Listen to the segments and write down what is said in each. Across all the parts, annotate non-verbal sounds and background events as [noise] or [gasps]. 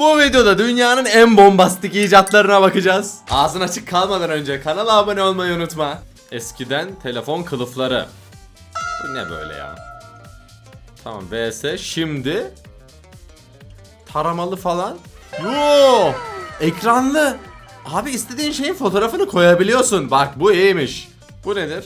Bu videoda dünyanın en bombastik icatlarına bakacağız. Ağzın açık kalmadan önce kanala abone olmayı unutma. Eskiden telefon kılıfları. Bu ne böyle ya? Tamam vs şimdi taramalı falan. Yo! Ekranlı. Abi istediğin şeyin fotoğrafını koyabiliyorsun. Bak bu iyiymiş. Bu nedir?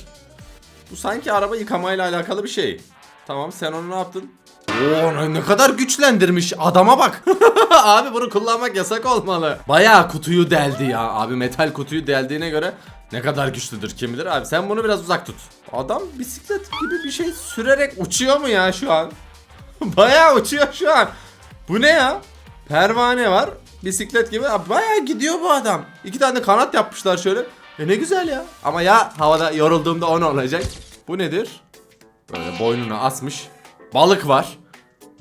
Bu sanki araba yıkamayla alakalı bir şey. Tamam sen onu ne yaptın? Oo ne- kadar güçlendirmiş adama bak. [laughs] abi bunu kullanmak yasak olmalı. Bayağı kutuyu deldi ya. Abi metal kutuyu deldiğine göre ne kadar güçlüdür kim bilir abi. Sen bunu biraz uzak tut. Adam bisiklet gibi bir şey sürerek uçuyor mu ya şu an? [laughs] Bayağı uçuyor şu an. Bu ne ya? Pervane var. Bisiklet gibi. Bayağı gidiyor bu adam. İki tane kanat yapmışlar şöyle. E ne güzel ya. Ama ya havada yorulduğumda o ne olacak? Bu nedir? Böyle boynuna asmış. Balık var.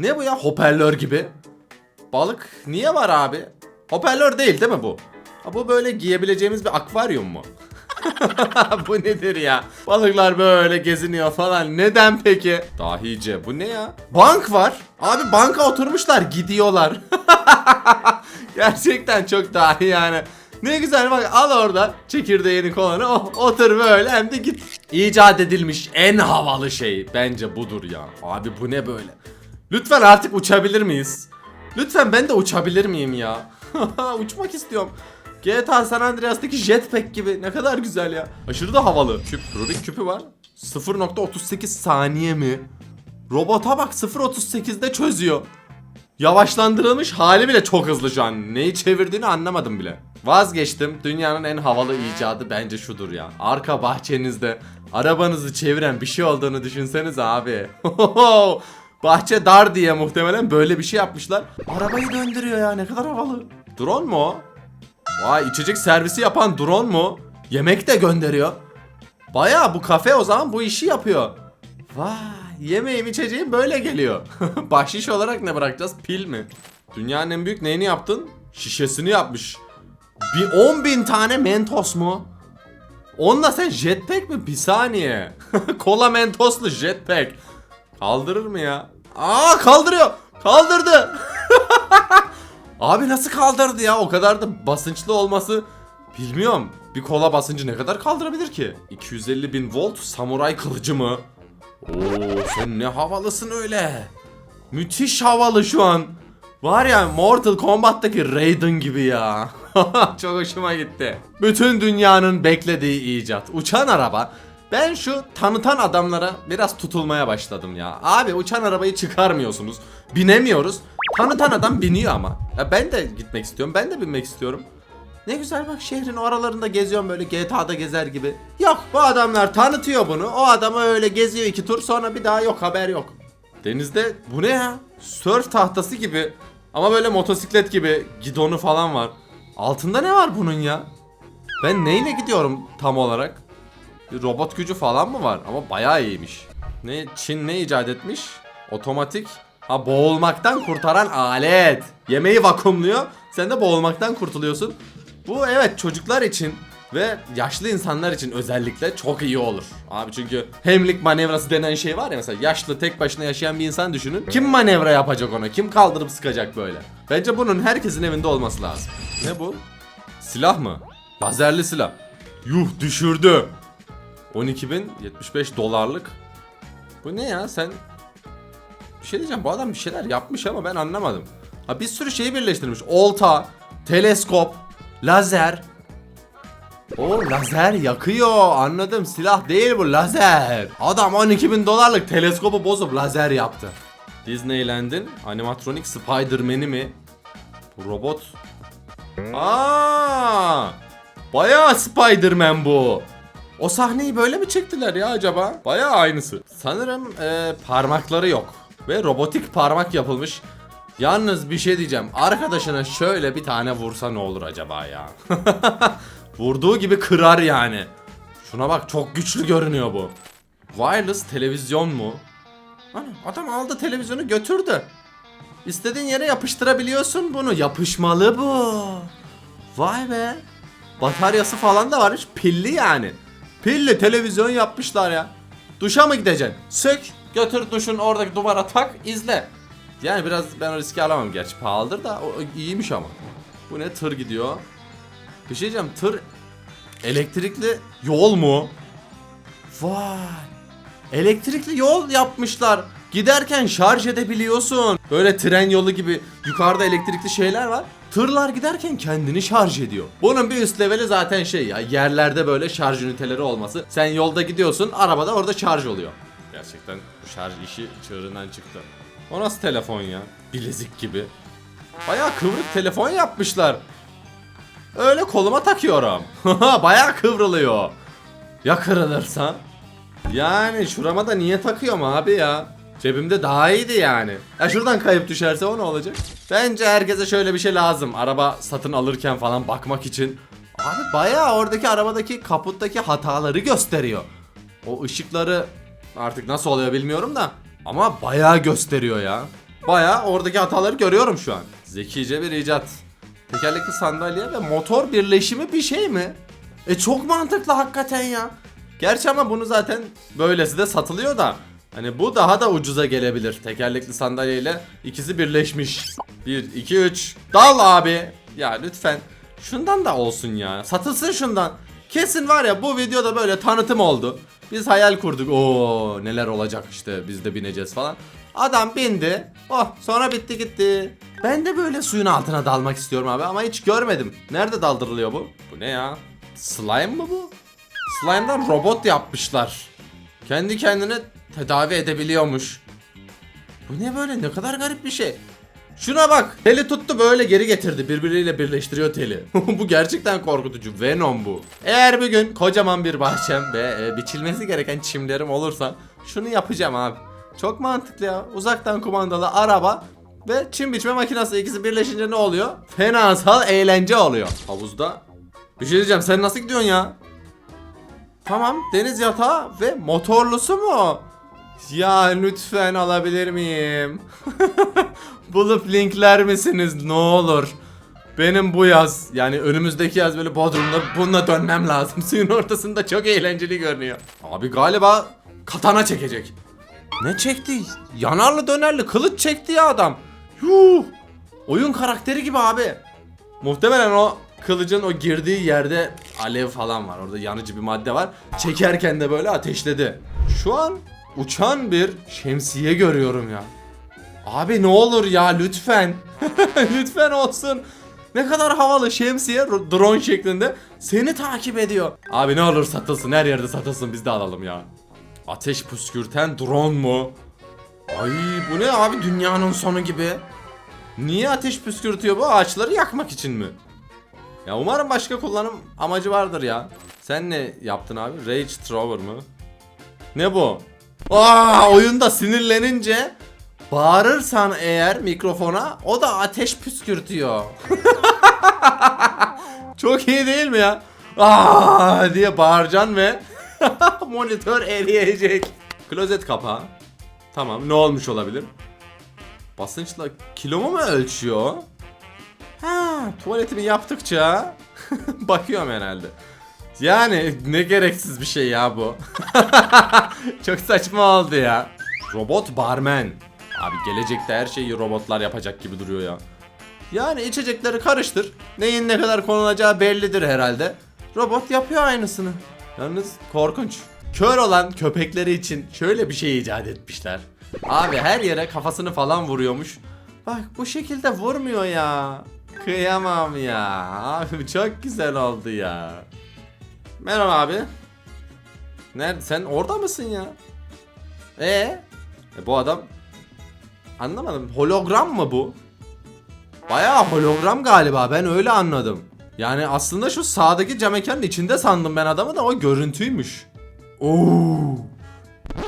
Ne bu ya? Hoparlör gibi. Balık niye var abi? Hoparlör değil değil mi bu? Ha, bu böyle giyebileceğimiz bir akvaryum mu? [laughs] bu nedir ya? Balıklar böyle geziniyor falan. Neden peki? Dahice bu ne ya? Bank var. Abi banka oturmuşlar gidiyorlar. [laughs] Gerçekten çok dahi yani. Ne güzel bak al orada çekirdeğini kolanı oh, otur böyle hem de git. İcat edilmiş en havalı şey bence budur ya. Abi bu ne böyle? Lütfen artık uçabilir miyiz? Lütfen ben de uçabilir miyim ya? [laughs] Uçmak istiyorum. GTA San Andreas'taki jetpack gibi ne kadar güzel ya. Aşırı da havalı. Küp, Rubik küpü var. 0.38 saniye mi? Robota bak 0.38'de çözüyor. Yavaşlandırılmış hali bile çok hızlı şu an. Neyi çevirdiğini anlamadım bile. Vazgeçtim. Dünyanın en havalı icadı bence şudur ya. Arka bahçenizde arabanızı çeviren bir şey olduğunu düşünseniz abi. [laughs] Bahçe dar diye muhtemelen böyle bir şey yapmışlar. Arabayı döndürüyor ya ne kadar havalı. Drone mu o? Vay içecek servisi yapan drone mu? Yemek de gönderiyor. Baya bu kafe o zaman bu işi yapıyor. Vay yemeğim içeceğim böyle geliyor. [laughs] Bahşiş olarak ne bırakacağız? Pil mi? Dünyanın en büyük neyini yaptın? Şişesini yapmış. Bir 10 bin tane mentos mu? Onunla sen jetpack mi? Bir saniye. [laughs] Kola mentoslu jetpack. Kaldırır mı ya? Aa kaldırıyor. Kaldırdı. [laughs] Abi nasıl kaldırdı ya? O kadar da basınçlı olması bilmiyorum. Bir kola basıncı ne kadar kaldırabilir ki? 250 bin volt samuray kılıcı mı? Oo sen ne havalısın öyle. Müthiş havalı şu an. Var ya Mortal Kombat'taki Raiden gibi ya. [laughs] Çok hoşuma gitti. Bütün dünyanın beklediği icat. Uçan araba. Ben şu tanıtan adamlara biraz tutulmaya başladım ya. Abi uçan arabayı çıkarmıyorsunuz. Binemiyoruz. Tanıtan adam biniyor ama. Ya ben de gitmek istiyorum. Ben de binmek istiyorum. Ne güzel bak şehrin o aralarında geziyorum böyle GTA'da gezer gibi. Yok bu adamlar tanıtıyor bunu. O adamı öyle geziyor iki tur sonra bir daha yok haber yok. Denizde bu ne ya? Surf tahtası gibi. Ama böyle motosiklet gibi gidonu falan var. Altında ne var bunun ya? Ben neyle gidiyorum tam olarak? Robot gücü falan mı var? Ama bayağı iyiymiş. Ne Çin ne icat etmiş? Otomatik Ha boğulmaktan kurtaran alet. Yemeği vakumluyor. Sen de boğulmaktan kurtuluyorsun. Bu evet çocuklar için ve yaşlı insanlar için özellikle çok iyi olur. Abi çünkü hemlik manevrası denen şey var ya mesela yaşlı tek başına yaşayan bir insan düşünün. Kim manevra yapacak ona? Kim kaldırıp sıkacak böyle? Bence bunun herkesin evinde olması lazım. Ne bu? Silah mı? Lazerli silah. Yuh düşürdü. 12.075 dolarlık. Bu ne ya sen bir şey diyeceğim bu adam bir şeyler yapmış ama ben anlamadım. Ha bir sürü şeyi birleştirmiş. Olta, teleskop, lazer. O lazer yakıyor anladım silah değil bu lazer. Adam 12 bin dolarlık teleskopu bozup lazer yaptı. Disneyland'in animatronik Spider-Man'i mi? Bu robot. Aa! Bayağı Spider-Man bu. O sahneyi böyle mi çektiler ya acaba? Bayağı aynısı. Sanırım e, parmakları yok. Ve robotik parmak yapılmış. Yalnız bir şey diyeceğim. Arkadaşına şöyle bir tane vursa ne olur acaba ya? [laughs] Vurduğu gibi kırar yani. Şuna bak çok güçlü görünüyor bu. Wireless televizyon mu? Ana adam aldı televizyonu götürdü. İstediğin yere yapıştırabiliyorsun bunu. Yapışmalı bu. Vay be. Bataryası falan da varmış. Pilli yani. Pilli televizyon yapmışlar ya. Duşa mı gideceksin? Sök, götür duşun oradaki duvara tak, izle. Yani biraz ben o riski alamam gerçi pahalıdır da o o iyiymiş ama. Bu ne tır gidiyor. Bir şey diyeceğim tır elektrikli yol mu? Vay. Elektrikli yol yapmışlar. Giderken şarj edebiliyorsun. Böyle tren yolu gibi yukarıda elektrikli şeyler var. Tırlar giderken kendini şarj ediyor. Bunun bir üst leveli zaten şey ya yerlerde böyle şarj üniteleri olması. Sen yolda gidiyorsun arabada orada şarj oluyor. Gerçekten bu şarj işi çığırından çıktı. O nasıl telefon ya? Bilezik gibi. Bayağı kıvrık telefon yapmışlar. Öyle koluma takıyorum. [laughs] Bayağı kıvrılıyor. Ya kırılırsa? Yani şurama da niye takıyorum abi ya? Cebimde daha iyiydi yani. Ya şuradan kayıp düşerse o ne olacak? Bence herkese şöyle bir şey lazım. Araba satın alırken falan bakmak için. Abi bayağı oradaki arabadaki kaputtaki hataları gösteriyor. O ışıkları artık nasıl oluyor bilmiyorum da. Ama bayağı gösteriyor ya. Bayağı oradaki hataları görüyorum şu an. Zekice bir icat. Tekerlekli sandalye ve motor birleşimi bir şey mi? E çok mantıklı hakikaten ya. Gerçi ama bunu zaten böylesi de satılıyor da. Hani bu daha da ucuza gelebilir. Tekerlekli sandalyeyle ikisi birleşmiş. 1, 2, 3. Dal abi. Ya lütfen. Şundan da olsun ya. Satılsın şundan. Kesin var ya bu videoda böyle tanıtım oldu. Biz hayal kurduk. Oo neler olacak işte biz de bineceğiz falan. Adam bindi. Oh sonra bitti gitti. Ben de böyle suyun altına dalmak istiyorum abi ama hiç görmedim. Nerede daldırılıyor bu? Bu ne ya? Slime mı bu? Slime'dan robot yapmışlar. Kendi kendine tedavi edebiliyormuş. Bu ne böyle ne kadar garip bir şey. Şuna bak. Teli tuttu böyle geri getirdi. Birbiriyle birleştiriyor teli. [laughs] bu gerçekten korkutucu. Venom bu. Eğer bir gün kocaman bir bahçem ve e, biçilmesi gereken çimlerim olursa şunu yapacağım abi. Çok mantıklı ya. Uzaktan kumandalı araba ve çim biçme makinesi ikisi birleşince ne oluyor? Fenasal eğlence oluyor. Havuzda. Bir şey diyeceğim sen nasıl gidiyorsun ya? Tamam deniz yatağı ve motorlusu mu? Ya lütfen alabilir miyim? [laughs] Bulup linkler misiniz ne olur? Benim bu yaz yani önümüzdeki yaz böyle Bodrum'da bununla dönmem lazım. [laughs] Suyun ortasında çok eğlenceli görünüyor. Abi galiba katana çekecek. Ne çekti? Yanarlı dönerli kılıç çekti ya adam. Yuh! Oyun karakteri gibi abi. Muhtemelen o kılıcın o girdiği yerde alev falan var. Orada yanıcı bir madde var. Çekerken de böyle ateşledi. Şu an uçan bir şemsiye görüyorum ya. Abi ne olur ya lütfen. [laughs] lütfen olsun. Ne kadar havalı şemsiye ro- drone şeklinde seni takip ediyor. Abi ne olur satılsın her yerde satılsın biz de alalım ya. Ateş püskürten drone mu? Ay bu ne abi dünyanın sonu gibi. Niye ateş püskürtüyor bu? Ağaçları yakmak için mi? Ya umarım başka kullanım amacı vardır ya. Sen ne yaptın abi? Rage Thrower mı? Ne bu? Aa oyunda sinirlenince bağırırsan eğer mikrofona o da ateş püskürtüyor. [laughs] Çok iyi değil mi ya? Aa diye bağıracaksın ve [laughs] monitör eriyecek. Klozet kapağı. Tamam ne olmuş olabilir? Basınçla kilomu mu ölçüyor? Ha, tuvaletimi yaptıkça [laughs] bakıyorum herhalde. Yani ne gereksiz bir şey ya bu. [laughs] Çok saçma oldu ya. Robot barmen. Abi gelecekte her şeyi robotlar yapacak gibi duruyor ya. Yani içecekleri karıştır. Neyin ne kadar konulacağı bellidir herhalde. Robot yapıyor aynısını. Yalnız korkunç. Kör olan köpekleri için şöyle bir şey icat etmişler. Abi her yere kafasını falan vuruyormuş. Bak bu şekilde vurmuyor ya. Kıyamam ya. Abi çok güzel oldu ya. Merhaba abi. Nerede? Sen orada mısın ya? Ee? E, bu adam anlamadım. Hologram mı bu? Bayağı hologram galiba. Ben öyle anladım. Yani aslında şu sağdaki cam mekanın içinde sandım ben adamı da o görüntüymüş. Oo.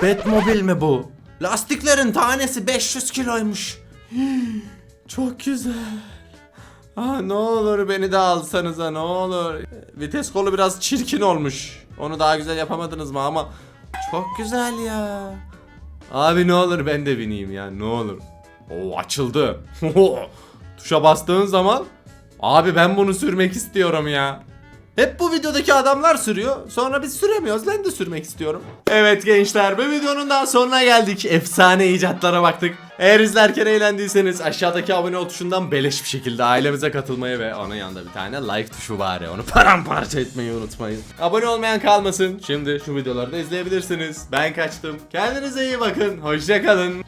Batmobil mi bu? Lastiklerin tanesi 500 kiloymuş. [gasps] Çok güzel. Ah ne olur beni de alsanıza ne olur. Vites kolu biraz çirkin olmuş. Onu daha güzel yapamadınız mı ama çok güzel ya. Abi ne olur ben de bineyim ya ne olur. Oo açıldı. [laughs] Tuşa bastığın zaman abi ben bunu sürmek istiyorum ya. Hep bu videodaki adamlar sürüyor. Sonra biz süremiyoruz. Ben de sürmek istiyorum. Evet gençler bu videonun daha sonuna geldik. Efsane icatlara baktık. Eğer izlerken eğlendiyseniz aşağıdaki abone ol tuşundan beleş bir şekilde ailemize katılmayı ve onun yanında bir tane like tuşu var ya onu [laughs] paramparça etmeyi unutmayın. Abone olmayan kalmasın. Şimdi şu videoları da izleyebilirsiniz. Ben kaçtım. Kendinize iyi bakın. Hoşçakalın.